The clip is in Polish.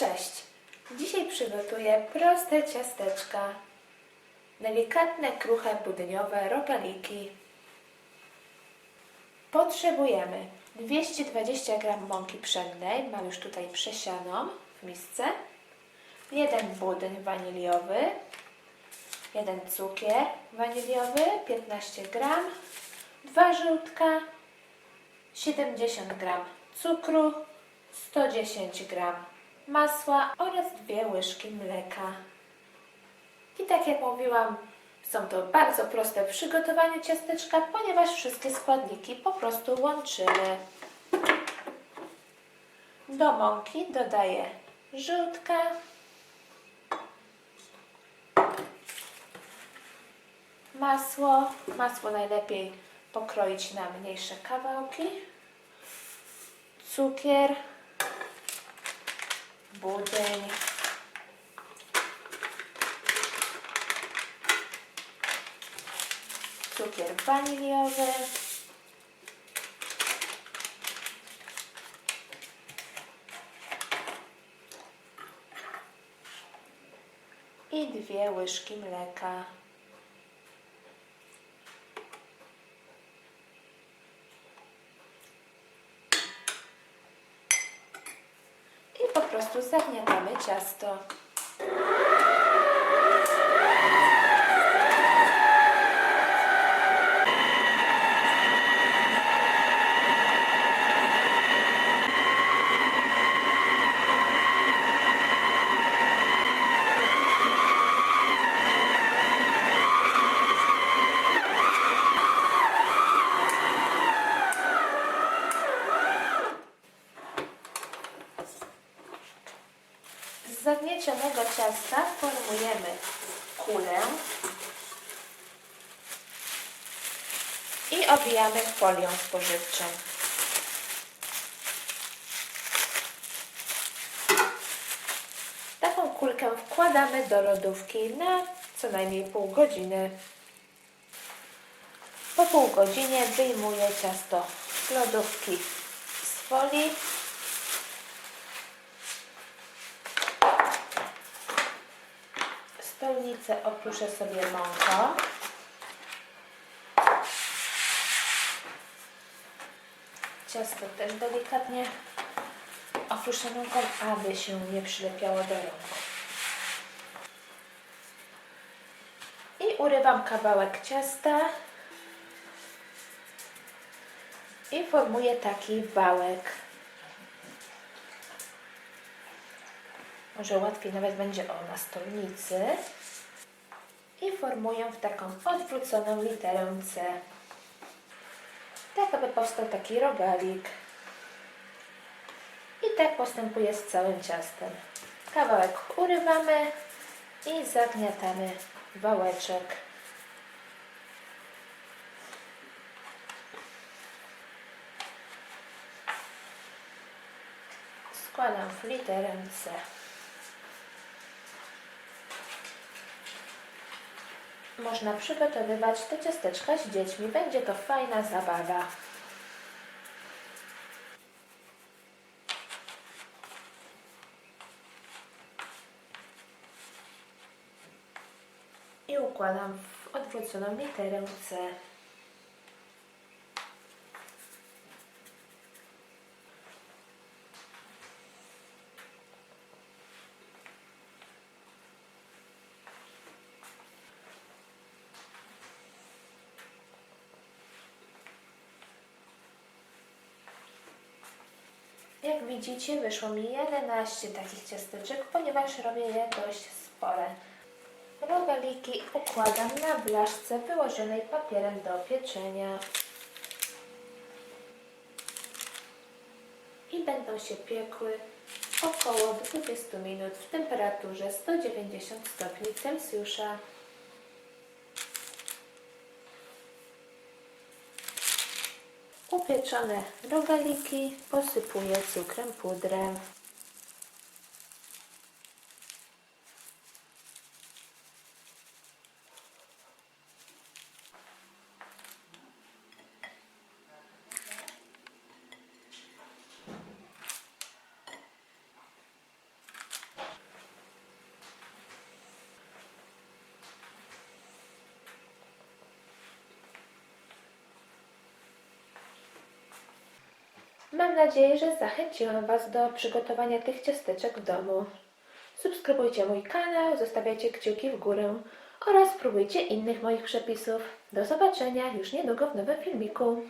Cześć! Dzisiaj przygotuję proste ciasteczka. Delikatne, kruche, budyniowe rogaliki. Potrzebujemy 220 g mąki pszennej, mam już tutaj przesianą w misce, jeden budyń waniliowy, jeden cukier waniliowy, 15 g, dwa żółtka, 70 g cukru, 110 g masła oraz dwie łyżki mleka. I tak jak mówiłam, są to bardzo proste w przygotowaniu ciasteczka, ponieważ wszystkie składniki po prostu łączymy. Do mąki dodaję żółtka, masło. Masło najlepiej pokroić na mniejsze kawałki. Cukier, budyń, cukier waniliowy, i dwie łyżki mleka. I po prostu zagniatamy ciasto. Z ciasta formujemy kulę i owijamy folią spożywczą. Taką kulkę wkładamy do lodówki na co najmniej pół godziny. Po pół godzinie wyjmuję ciasto z lodówki z folii Spełnicę oprószę sobie mąką. Ciasto też delikatnie oprószę mąką, aby się nie przylepiało do rąk. I urywam kawałek ciasta i formuję taki wałek. Może łatwiej nawet będzie o na stolnicy. I formuję w taką odwróconą literę C. Tak, aby powstał taki rogalik. I tak postępuję z całym ciastem. Kawałek urywamy i zagniatamy wałeczek. Składam w literę C. Można przygotowywać te ciasteczka z dziećmi. Będzie to fajna zabawa. I układam w odwróconą literę C. Jak widzicie, wyszło mi 11 takich ciasteczek, ponieważ robię je dość spore. Rogaliki układam na blaszce wyłożonej papierem do pieczenia. I będą się piekły około 20 minut w temperaturze 190 stopni Celsjusza. Upieczone rogaliki posypuję cukrem pudrem. Mam nadzieję, że zachęciłam Was do przygotowania tych ciasteczek w domu. Subskrybujcie mój kanał, zostawiajcie kciuki w górę oraz spróbujcie innych moich przepisów. Do zobaczenia już niedługo w nowym filmiku.